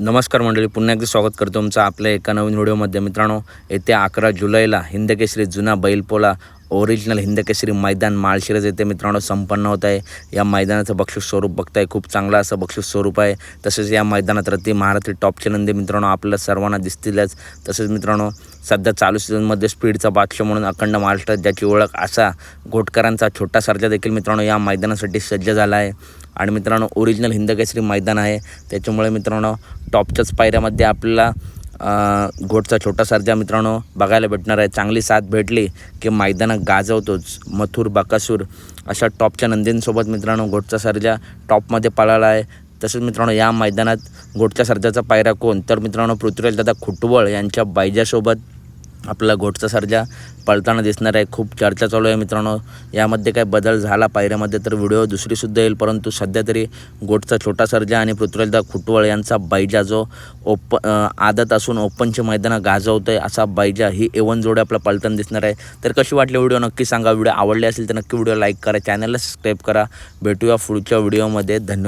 नमस्कार मंडळी पुन्हा एकदा स्वागत करतो तुमचं आपल्या एका नवीन व्हिडिओमध्ये. मित्रांनो येत्या अकरा जुलैला हिंदकेसरी जुना बैलपोला ओरिजिनल हिंदकेसरी मैदान माळशिरस येथे मित्रांनो संपन्न होत आहे. या मैदानाचं बक्षीस स्वरूप बघताय खूप चांगलं असं बक्षीस स्वरूप आहे. तसेच या मैदानात रती महाराष्ट्र टॉपचे नंदी मित्रांनो आपल्याला सर्वांना दिसतीलच. तसेच मित्रांनो सध्या चालू सीझनमध्ये स्पीडचा बादशाह म्हणून अखंड महाराष्ट्रात ज्याची ओळख असा घोटकरांचा छोटा सर्जा देखील मित्रांनो या मैदानासाठी सज्ज झाला आहे आणि मित्रांनो ओरिजिनल हिंदकेसरी मैदान आहे. त्याच्यामुळे मित्रांनो टॉपच्याच पायऱ्यामध्ये आपल्याला घोटचा छोटा सर्जा मित्रांनो बघायला भेटणार आहे. चांगली साथ भेटली की मैदानात गाजवतोच. मथुर बकासूर अशा टॉपच्या नंदींसोबत मित्रांनो घोटचा सर्जा टॉपमध्ये पळाला आहे. तसेच मित्रांनो या मैदानात घोटच्या सर्जाचा पायरा कोण? तर मित्रांनो पृथ्वीराज दादा खुटवळ यांच्या बायजासोबत आपला घोटचा सर्जा पळताना दिसणार आहे. खूप चर्चा चालू आहे मित्रांनो. यामध्ये काय बदल झाला पायऱ्यामध्ये तर व्हिडिओ दुसरीसुद्धा येईल परंतु सध्या तरी गोटचा छोटा सर्जा आणि पृथ्वीराजदा खुटवळ यांचा बायजा जो ओप आदत असून ओपनचे मैदानं गाजवतं आहे असा बायजा ही एवन जोडी आपला पळताना दिसणार आहे. तर कशी वाटली व्हिडिओ? नक्की सांगा. व्हिडिओ आवडले असेल तर नक्की व्हिडिओ लाईक करा चॅनलला सबस्क्राईब करा. भेटूया पुढच्या व्हिडिओमध्ये. धन्यवाद.